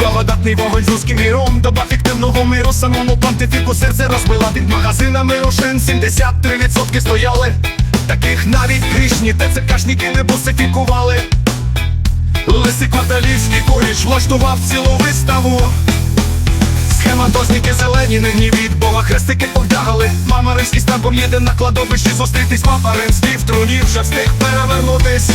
Благодатний вогонь з русським міром. Доба фіктивного миру Самому понтифіку серце розбила. Під магазинами Рошен 73% стояли. Таких навіть грішні ТЦКшники не бусифікували. Лисий кварталівський куріч влаштував цілу виставу. Схематозники зелені, нині від Бога хрестики повдягали. Мама римський стабом їде на кладовищі зустрітись Папа в труні вже встиг перевернутись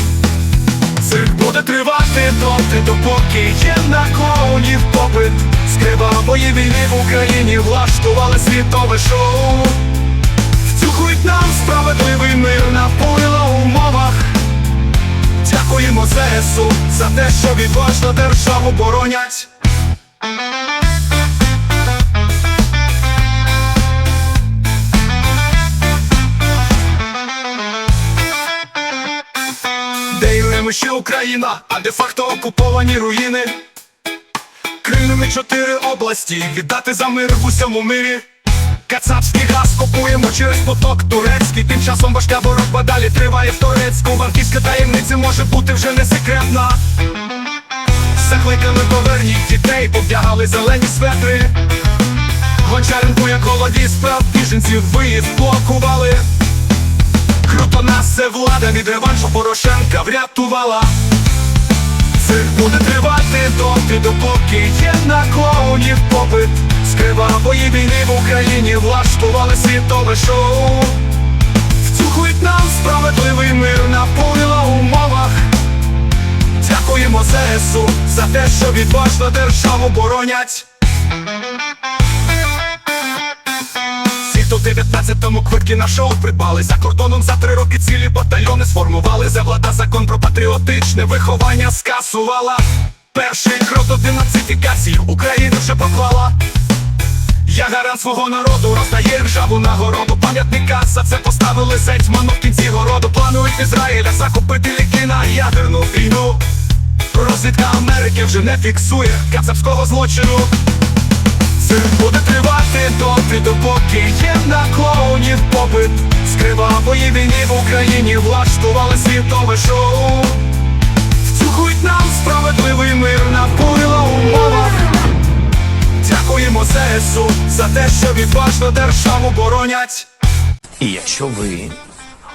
Цирк буде тривати доти, допоки є на клоунів попит. З кривавої війни в Україні влаштували світове шоу. Втюхують нам справедливий мир на пойла умовах. Дякуємо ЗСУ за те, що відважно державу боронять Де і ще Україна, а де-факто окуповані руїни. Крилими чотири області, віддати за мир в усьому мирі. Кацапський газ купуємо через поток турецький. Тим часом важка боротьба далі триває в Турецьку. Банківська таємниця може бути вже не секретна. Закликали поверніть дітей, повдягали зелені светри. Гончаренку, як голоді справ біженців виїзд блокували. Це влада від реваншу Порошенка врятувала. Цирк буде тривати доти, допоки є на клоунів попит. З кривавої війни в Україні влаштували світове шоу. Втюхують нам справедливий мир на повіла умовах. Дякуємо ЗСУ за те, що відважно державу боронять. Всі, 19-му квитки на шоу придбали. За кордоном за три роки цілі батальйони сформували. За влада закон про патріотичне виховання скасувала. Перший крок до денацифікації. Україну вже поклала Я гарант свого народу роздає ржаву нагороду Пам'ятника за це поставили зетьману в кінці городу Планують Ізраїля захопити ліки на ядерну війну. Розвідка Америки вже не фіксує кацапського злочину. Цирк буде тривати доти, допоки є на клоунів попит. З кривавої війни в Україні влаштували світове шоу. Втюхують нам справедливий мир на пойла умовах. Дякуємо ЗСУ за те, що відважно державу боронять. І якщо ви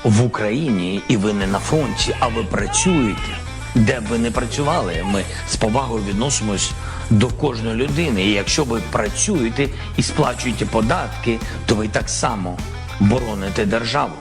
в Україні і ви не на фронті, а ви працюєте, де б ви не працювали, ми з повагою відносимось до кожної людини. І якщо ви працюєте і сплачуєте податки, то ви так само бороните державу.